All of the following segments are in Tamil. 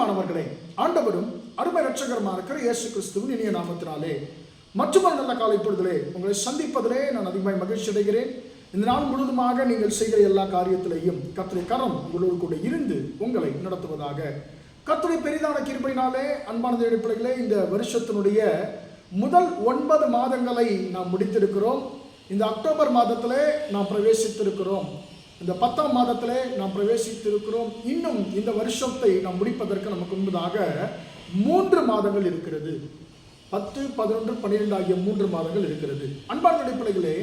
பிரியமானவர்களே ஆண்டவரும் அருமை ரட்சகரமாக இருக்கிற இயேசு கிறிஸ்துவின் இனிய நாமத்தினாலே மற்றொரு நல்ல காலை பொழுதிலே உங்களை சந்திப்பதிலே நான் அதிகமாக மகிழ்ச்சி அடைகிறேன். இந்த நாள் முழுவதுமாக நீங்கள் செய்கிற எல்லா காரியத்திலேயும் கத்திரை கரம் உங்களோடு கூட இருந்து உங்களை நடத்துவதாக கர்த்தருடைய பெரிதான கிருப்பையினாலே அன்பானது தேவனுடைய இந்த வருஷத்தினுடைய முதல் ஒன்பது மாதங்களை நாம் முடித்திருக்கிறோம். இந்த அக்டோபர் மாதத்திலே நாம் பிரவேசித்திருக்கிறோம். இந்த பத்தாம் மாதத்திலே நாம் பிரவேசித்திருக்கிறோம். இன்னும் இந்த வருஷத்தை நாம் முடிப்பதற்கு நமக்கு முன்பதாக மூன்று மாதங்கள் இருக்கிறது. பத்து பதினொன்று பன்னிரெண்டு ஆகிய மூன்று மாதங்கள் இருக்கிறது. அன்பான அடிப்படைகளே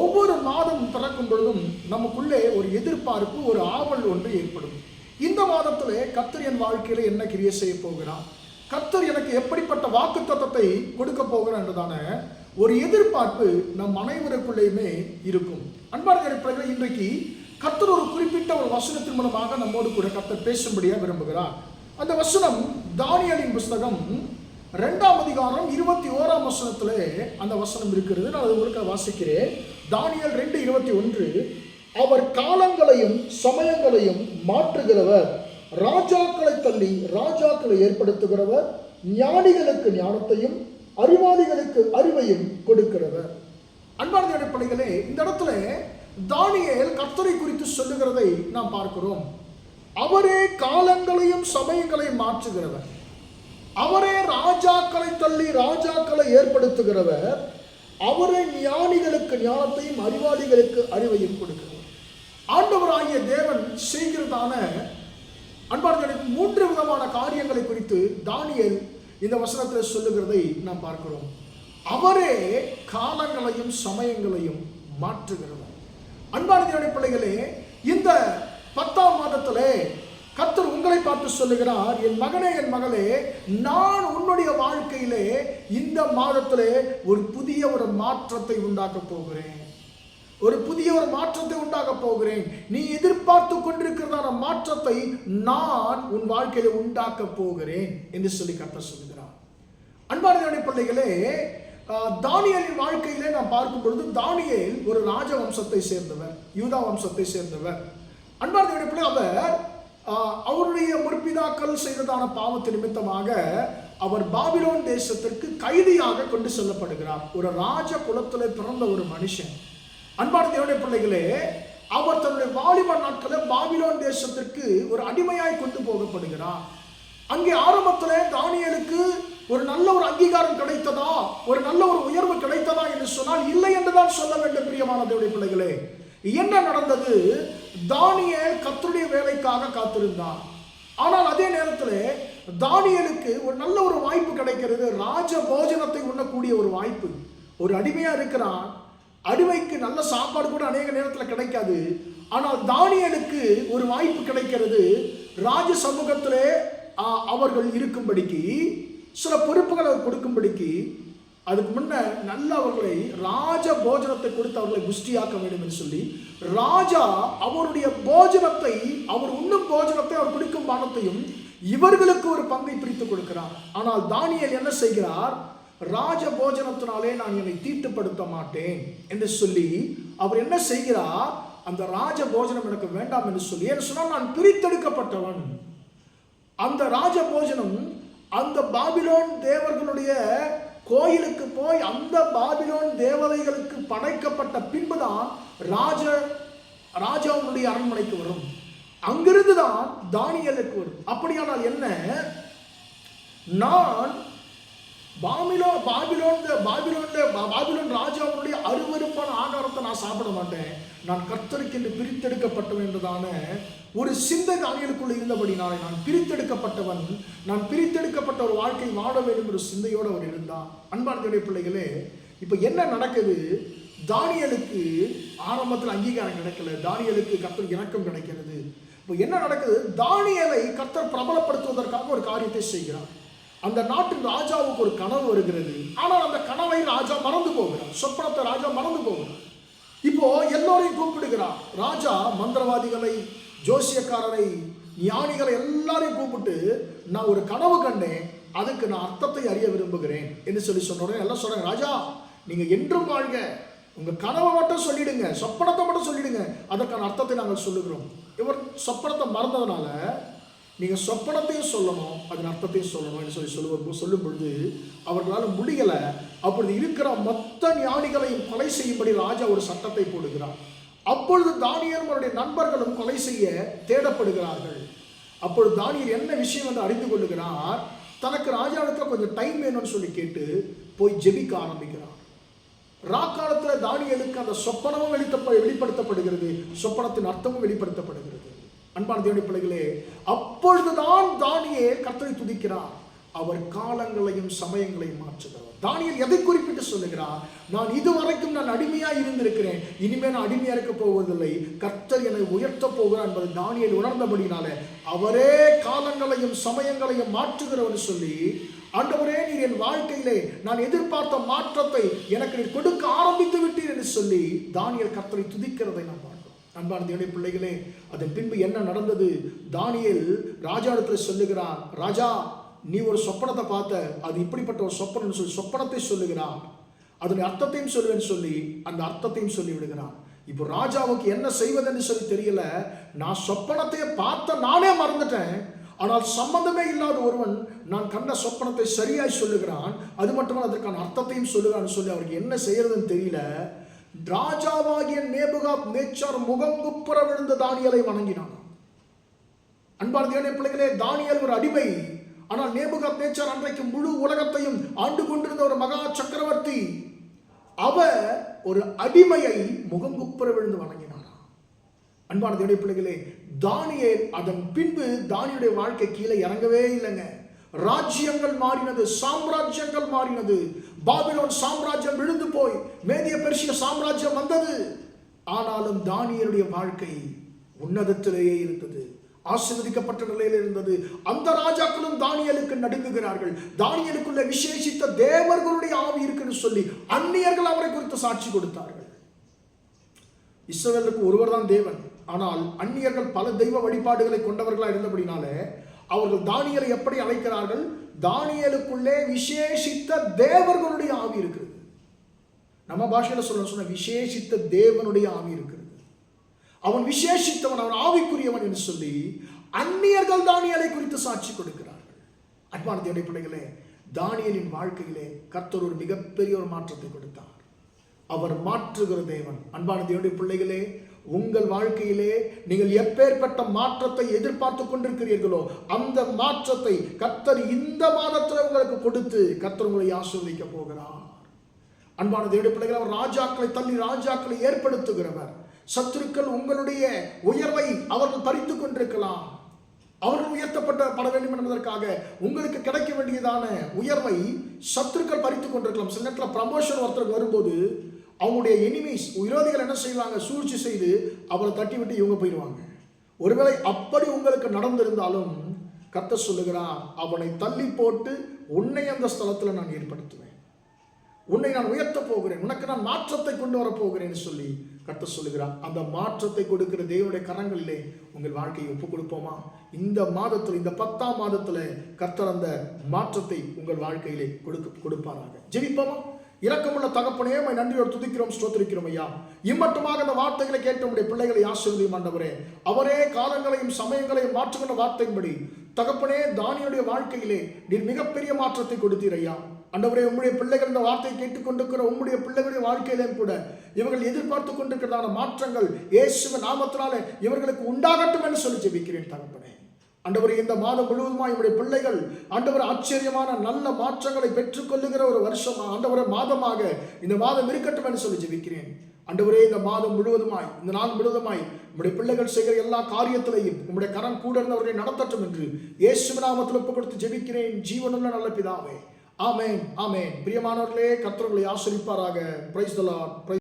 ஒவ்வொரு மாதம் பிறக்கும் பொழுதும் நமக்குள்ளே ஒரு எதிர்பார்ப்பு ஒரு ஆவல் ஒன்று ஏற்படும். இந்த மாதத்திலே கத்தர் என் வாழ்க்கையில என்ன கிரியை செய்ய போகிறார்? கத்தர் எனக்கு எப்படிப்பட்ட வாக்கு தத்துவத்தை கொடுக்க போகிறார் என்றதான ஒரு எதிர்பார்ப்பு நம் அனைவருக்குள்ளேயுமே இருக்கும். அன்பான அடிப்படைகளை இன்றைக்கு கத்தர் ஒரு குறிப்பிட்ட ஒரு வசனத்தின் மூலமாக நம்மோடு கூட கத்தர் பேசும்படியாக விரும்புகிறார். அந்த வசனம் தானியலின் புஸ்தகம் ரெண்டாம் அதிகாரம் இருபத்தி ஓராம் வசனத்தில் அந்த வசனம் இருக்கிறது. நான் அது உங்களுக்கு வாசிக்கிறேன். தானியல் ரெண்டு இருபத்தி ஒன்று அவர் காலங்களையும் சமயங்களையும் மாற்றுகிறவர் ராஜாக்களை தள்ளி ராஜாக்களை ஏற்படுத்துகிறவர் ஞானிகளுக்கு ஞானத்தையும் அறிவாளிகளுக்கு அறிவையும் கொடுக்கிறவர். அன்பான அடிப்படைகளே இந்த இடத்துல தானியல் கர்த்தரை குறித்து சொல்லுகிறதை நாம் பார்க்கிறோம். அவரே காலங்களையும் சமயங்களையும் மாற்றுகிறவர். அவரே ராஜாக்களை தள்ளி ராஜாக்களை ஏற்படுத்துகிறவர். அவரே ஞானிகளுக்கு ஞானத்தையும் அறிவாளிகளுக்கு அறிவையும் கொடுக்கிறவர். ஆண்டவராகிய தேவன் செய்கிறதான அன்பார்களுக்கு மூன்று விதமான காரியங்களை குறித்து தானியல் இந்த வசனத்தில் சொல்லுகிறதை நாம் பார்க்கிறோம். அவரே காலங்களையும் சமயங்களையும் மாற்றுகிறவர். அன்பான பிள்ளைகளே இந்த பத்தாம் மாதத்திலே கத்தர் உங்களை பார்த்து சொல்லுகிறார் என் மகனே என் மகளே நான் உன்னுடைய வாழ்க்கையிலே இந்த மாதத்திலே ஒரு புதிய ஒரு மாற்றத்தை உண்டாக்க போகிறேன். ஒரு புதிய ஒரு மாற்றத்தை உண்டாக போகிறேன். நீ எதிர்பார்த்து கொண்டிருக்கிறதான மாற்றத்தை நான் உன் வாழ்க்கையில உண்டாக்க போகிறேன் என்று சொல்லி கர்த்தர் சொல்லுகிறான் அன்பான பிள்ளைகளே தானியலின் வாழ்க்கையிலே நாம் பார்க்கும் பொழுது தானியல் ஒரு ராஜ வம்சத்தை சேர்ந்தவர் யூதா வம்சத்தை சேர்ந்தவர். அன்பார்ந்த பிள்ளை அவர் அவருடைய முற்பிதாக்கள் செய்ததான பாவத்து நிமித்தமாக அவர் பாபிலோன் தேசத்திற்கு கைதியாக கொண்டு செல்லப்படுகிறார். ஒரு ராஜ குலத்தில் பிறந்த ஒரு மனுஷன். அன்பான தேவனுடைய பிள்ளைகளே அவர் தன்னுடைய வாலிப நாட்களை பாபிலோன் தேசத்திற்கு ஒரு அடிமையாய் கொண்டு போகப்படுகிறார். அங்கே ஆரம்பத்தில் தானியலுக்கு ஒரு நல்ல ஒரு அங்கீகாரம் கிடைத்ததா? ஒரு நல்ல ஒரு உயர்வு கிடைத்ததா என்று சொன்னால் இல்லை என்றுதான் சொல்ல வேண்டும் பிரியமான தேவடைய பிள்ளைகளே. என்ன நடந்தது? தானியல் கத்தருடைய வேலைக்காக காத்திருந்தார் ஆனால் அதே நேரத்தில் தானியலுக்கு ஒரு நல்ல ஒரு வாய்ப்பு கிடைக்கிறது. ராஜ போஜனத்தை உண்ணக்கூடிய ஒரு வாய்ப்பு. ஒரு அடிமையாக இருக்கிறான். அடிமைக்கு நல்ல சாப்பாடு கூட அநேக நேரத்தில் கிடைக்காது. ஆனால் தானியலுக்கு ஒரு வாய்ப்பு கிடைக்கிறது. ராஜ சமூகத்திலே அவர்கள் இருக்கும்படிக்கு சில பொறுப்புகளை அவர் கொடுக்கும்படிக்கு அதுக்கு முன்ன நல்ல அவர்களை ராஜ போஜனத்தை கொடுத்து அவர்களை புஷ்டியாக்க வேண்டும் என்று சொல்லி ராஜா அவருடைய போஜனத்தை அவர் உண்ணும் போஜனத்தை அவர் குடிக்கும் பானத்தையும் இவர்களுக்கு ஒரு பங்கை பிரித்து கொடுக்கிறார். ஆனால் தானியல் என்ன செய்கிறார்? ராஜ போஜனத்தினாலே நான் என்னை தீட்டுப்படுத்த மாட்டேன் என்று சொல்லி அவர் என்ன செய்கிறார்? அந்த ராஜ போஜனம் எனக்கு வேண்டாம் என்று சொல்லி என்று சொன்னால் நான் பிரித்தெடுக்கப்பட்டவன். அந்த ராஜ போஜனம் அந்த பாபிலோன் தேவர்களுடைய கோயிலுக்கு போய் அந்த பாபிலோன் தேவதைகளுக்கு படைக்கப்பட்ட பின்புதான் ராஜ ராஜாவுடைய அரண்மனைக்கு வரும். அங்கிருந்து தான் தானியலுக்கு வரும். அப்படியானால் என்ன? நான் பாபிலோ பாபிலோன் பாபிலோன் பாபிலோன் ராஜா அருவருப்பான நான் சாப்பிட மாட்டேன். நான் கர்த்தருக்கு என்று பிரித்தெடுக்கப்பட்டவன் என்றதான ஒரு சிந்தை தானியலுக்குள்ள இருந்தபடினாலே நான் பிரித்தெடுக்கப்பட்டவன் நான் பிரித்தெடுக்கப்பட்ட ஒரு வாழ்க்கை வாழ வேண்டும் ஒரு சிந்தையோடு அவர் இருந்தான். அன்பான பிள்ளைகளே இப்போ என்ன நடக்குது? தானியலுக்கு ஆரம்பத்தில் அங்கீகாரம் கிடைக்கல. தானியலுக்கு கர்த்தர் இணக்கம் கிடைக்கிறது. இப்போ என்ன நடக்குது? தானியலை கர்த்தர் பிரபலப்படுத்துவதற்காக ஒரு காரியத்தை செய்கிறார். அந்த நாட்டின் ராஜாவுக்கு ஒரு கனவு வருகிறது. ஆனால் அந்த கனவை ராஜா மறந்து போகிறார். சொப்பனத்தை ராஜா மறந்து போகிறார். இப்போ எல்லோரையும் கூப்பிடுகிறான். ராஜா மந்திரவாதிகளை ஜோசியக்காரரை ஞானிகளை எல்லாரையும் கூப்பிட்டு நான் ஒரு கனவு கண்டேன். அதுக்கு நான் அர்த்தத்தை அறிய விரும்புகிறேன். என்று சொல்லி சொன்னோட எல்லாம் சொல்றாங்க ராஜா நீங்க என்றும் வாழ்க. உங்க கனவை மட்டும் சொல்லிடுங்க. சொப்பனத்தை மட்டும் சொல்லிடுங்க. அதற்கான அர்த்தத்தை நாங்கள் சொல்லுகிறோம். இவர் சொப்பனத்தை மறந்ததுனால நீங்கள் சொப்பனத்தையும் சொல்லணும் அதன் அர்த்தத்தையும் சொல்லணும்னு சொல்லி சொல்லுவோம் சொல்லும் பொழுது அவர்களால் முடியலை. அப்பொழுது இருக்கிற மொத்த ஞானிகளையும் கொலை செய்யும்படி ராஜா ஒரு சட்டத்தை போடுகிறார். அப்பொழுது தானியர்களுடைய நண்பர்களும் கொலை செய்ய தேடப்படுகிறார்கள். அப்பொழுது தானியர் என்ன விஷயம் என்று அறிந்து கொள்ளுகிறார்? தனக்கு ராஜாவுக்கு கொஞ்சம் டைம் வேணும்னு சொல்லி கேட்டு போய் ஜெபிக்க ஆரம்பிக்கிறார். ராக்காலத்தில் தானியலுக்கு அந்த சொப்பனமும் வெளித்த வெளிப்படுத்தப்படுகிறது. சொப்பனத்தின் அர்த்தமும் வெளிப்படுத்தப்படுகிறது. அன்பான தேவனுடைய பிள்ளைகளே அப்பொழுதுதான் தானியே கர்த்தரை துதிக்கிறார். அவர் காலங்களையும் சமயங்களையும் மாற்றுகிறவர். தானியல் எதை குறிப்பிட்டு சொல்லுகிறார்? நான் இதுவரைக்கும் நான் அடிமையா இருந்திருக்கிறேன். இனிமே நான் அடிமையா இருக்க போவதில்லை. கர்த்தர் என்னை உயர்த்த போகிறார் என்பதை தானியல் உணர்ந்தபடினால அவரே காலங்களையும் சமயங்களையும் மாற்றுகிறவர் சொல்லி ஆண்டவரே நீர் என் வாழ்க்கையிலே நான் எதிர்பார்த்த மாற்றத்தை எனக்கு நீர் கொடுக்க ஆரம்பித்து விட்டீர் என்று சொல்லி தானியல் கர்த்தரை துதிக்கிறதை நாம் பார்க்கிறோம். அன்பான தேவனுடைய பிள்ளைகளே அதன் பின்பு என்ன நடந்தது? தானியல் ராஜாவிடத்தில் சொல்லுகிறார் ராஜா நீ ஒரு சொப்பனத்தை பார்த்த அது இப்படிப்பட்ட ஒரு சொப்பனம் சொல்லி சொப்பனத்தை சொல்லுகிறான். அதனுடைய அர்த்தத்தையும் சொல்லுவேன்னு சொல்லி அந்த அர்த்தத்தையும் சொல்லி விடுகிறான். இப்போ ராஜாவுக்கு என்ன செய்வதுன்னு சொல்லி தெரியல. நான் சொப்பனத்தை பார்த்த நானே மறந்துட்டேன். ஆனால் சம்பந்தமே இல்லாத ஒருவன் நான் கண்ட சொப்பனத்தை சரியாய் சொல்லுகிறான். அது மட்டுமல்ல அதற்கான அர்த்தத்தையும் சொல்லுகிறான்னு சொல்லி அவருக்கு என்ன செய்யறதுன்னு தெரியல. ராஜாவாகிய நேபுகா நேச்சார் முகம் குப்புற விழுந்த தானியலை வணங்கினான். அன்பார்ந்த பிள்ளைகளே தானியல் ஒரு அடிமை. ஆனால் நேபுகாத் நேச்சர் அன்றைக்கு முழு உலகத்தையும் ஆண்டு கொண்டிருந்த ஒரு மகா சக்கரவர்த்தி அவர் ஒரு அடிமையை முகம் குப்புற விழுந்து வணங்கினாராம். அன்பான தேவனுடைய பிள்ளைகளே தானியேல் அதன் பின்பு தானியுடைய வாழ்க்கை கீழே இறங்கவே இல்லைங்க. ராஜ்யங்கள் மாறினது சாம்ராஜ்யங்கள் மாறினது. பாபிலோன் சாம்ராஜ்யம் விழுந்து போய் மேதிய பெருசிய சாம்ராஜ்யம் வந்தது. ஆனாலும் தானியருடைய வாழ்க்கை உன்னதத்திலேயே இருந்தது. ஆசீர்வதிக்கப்பட்ட நிலையில் இருந்தது அந்த ராஜாக்களும் தானியலுக்கு நடுங்குகிறார்கள். தானியலுக்குள்ள விசேஷித்த தேவர்களுடைய ஆவி இருக்குன்னு சொல்லி அந்நியர்கள் அவரை குறித்து சாட்சி கொடுத்தார்கள். இஸ்ரவேலுக்கு ஒருவர் தான் தேவன். ஆனால் அந்நியர்கள் பல தெய்வ வழிபாடுகளை கொண்டவர்களாக இருந்தபடினாலே அவர்கள் தானியலை எப்படி அழைக்கிறார்கள்? தானியலுக்குள்ளே விசேஷித்த தேவர்களுடைய ஆவி இருக்கிறது. நம்ம பாஷையில சொல்ல சொன்ன விசேஷித்த தேவனுடைய ஆவி இருக்கு அவன் விசேஷித்தவன் அவன் ஆவிக்குரியவன் என்று சொல்லி அந்நியர்கள் தானியலை குறித்து சாட்சி கொடுக்கிறார்கள். அன்பான தேவனுடைய பிள்ளைகளே தானியலின் வாழ்க்கையிலே கர்த்தர் ஒரு மிகப்பெரிய ஒரு மாற்றத்தை கொடுத்தார். அவர் மாற்றுகிற தேவன். அன்பான தேவடைய பிள்ளைகளே உங்கள் வாழ்க்கையிலே நீங்கள் எப்பேற்பட்ட மாற்றத்தை எதிர்பார்த்து கொண்டிருக்கிறீர்களோ அந்த மாற்றத்தை கர்த்தர் இந்த மாதத்தில் உங்களுக்கு கொடுத்து கர்த்தர் உங்களை ஆசீர்வதிக்க போகிறார். அன்பான தேவடைய பிள்ளைகள் அவர் ராஜாக்களை தள்ளி ராஜாக்களை ஏற்படுத்துகிறவர். சத்துருக்கள் உங்களுடைய உயர்வை அவர்கள் பறித்து கொண்டிருக்கலாம். அவர்கள் உயர்த்தப்பட்ட பட வேண்டும் என்பதற்காக உங்களுக்கு கிடைக்க வேண்டியதான உயர்வை சத்துருக்கள் பறித்து கொண்டிருக்கலாம். சில நேரத்தில் ப்ரமோஷன் ஒருத்தருக்கு வரும்போது அவங்களுடைய எனிமீஸ் விரோதிகள் என்ன செய்வாங்க? சூழ்ச்சி செய்து அவளை தட்டி விட்டு இவங்க போயிடுவாங்க. ஒருவேளை அப்படி உங்களுக்கு நடந்திருந்தாலும் கத்த சொல்லுகிறான் அவனை தள்ளி போட்டு உன்னை அந்த ஸ்தலத்தில் நான் ஏற்படுத்துவேன். உன்னை நான் உயர்த்த போகிறேன். உனக்கு நான் மாற்றத்தை கொண்டு வரப்போகிறேன்னு சொல்லி கற்று சொல்லுகிறார் அந்த மாற்றத்தை கொடுக்கிற தேவனுடைய கரங்களிலே உங்கள் வாழ்க்கையை ஒப்புக் கொடுப்போமா இந்த மாதத்தில் இந்த பத்தாம் மாதத்தில் கர்த்தர் அந்த மாற்றத்தை உங்கள் வாழ்க்கையிலே கொடுக்க கொடுப்பாராங்க ஜெபிப்போமா? இரக்கமுள்ள தகப்பனே உம்மை நன்றியோடு துதிக்கிறோம் ஸ்தோத்திரிக்கிறோம் ஐயா. இம்மட்டுமாக அந்த வார்த்தைகளை கேட்ட உடைய பிள்ளைகளை ஆசீர்வதியும் ஆண்டவரே அவரே காலங்களையும் சமயங்களையும் மாற்றுகின்ற வார்த்தையின்படி தகப்பனே தானியுடைய வாழ்க்கையிலே நீர் மிகப்பெரிய மாற்றத்தை கொடுத்தீர் ஐயா. அண்டவரே உம்முடைய பிள்ளைகள் இந்த வார்த்தையை கேட்டுக்கொண்டிருக்கிற உம்முடைய பிள்ளைகளுடைய வாழ்க்கையிலும் கூட இவர்கள் எதிர்பார்த்து கொண்டிருக்கிறதான மாற்றங்கள் இயேசுவ நாமத்தினாலே இவர்களுக்கு உண்டாகட்டும் என்று சொல்லி ஜெபிக்கிறேன் தகப்பனே. ஆண்டவரே இந்த மாதம் முழுவதுமா இவருடைய பிள்ளைகள் ஆண்டவர் ஆச்சரியமான நல்ல மாற்றங்களை பெற்றுக்கொள்ளுகிற ஒரு வருஷமா ஆண்டவரே மாதமாக இந்த மாதம் இருக்கட்டும் என்று சொல்லி ஜெபிக்கிறேன். அன்றுவரே இந்த மாதம் முழுவதுமாய் இந்த நாள் முழுவதுமாய் நம்முடைய பிள்ளைகள் செய்கிற எல்லா காரியத்திலையும் உங்களுடைய கரம் கூட இருந்தவர்களை நடத்தட்டும் என்று இயேசு நாமத்தில் ஒப்பு கொடுத்து ஜெபிக்கிறேன். ஜீவனுள்ள நல்ல பிதாவே. ஆமேன் ஆமேன். பிரியமானவர்களே கத்தவர்களை ஆசிரிப்பாராக பிரைஸ் தலா பிரைஸ்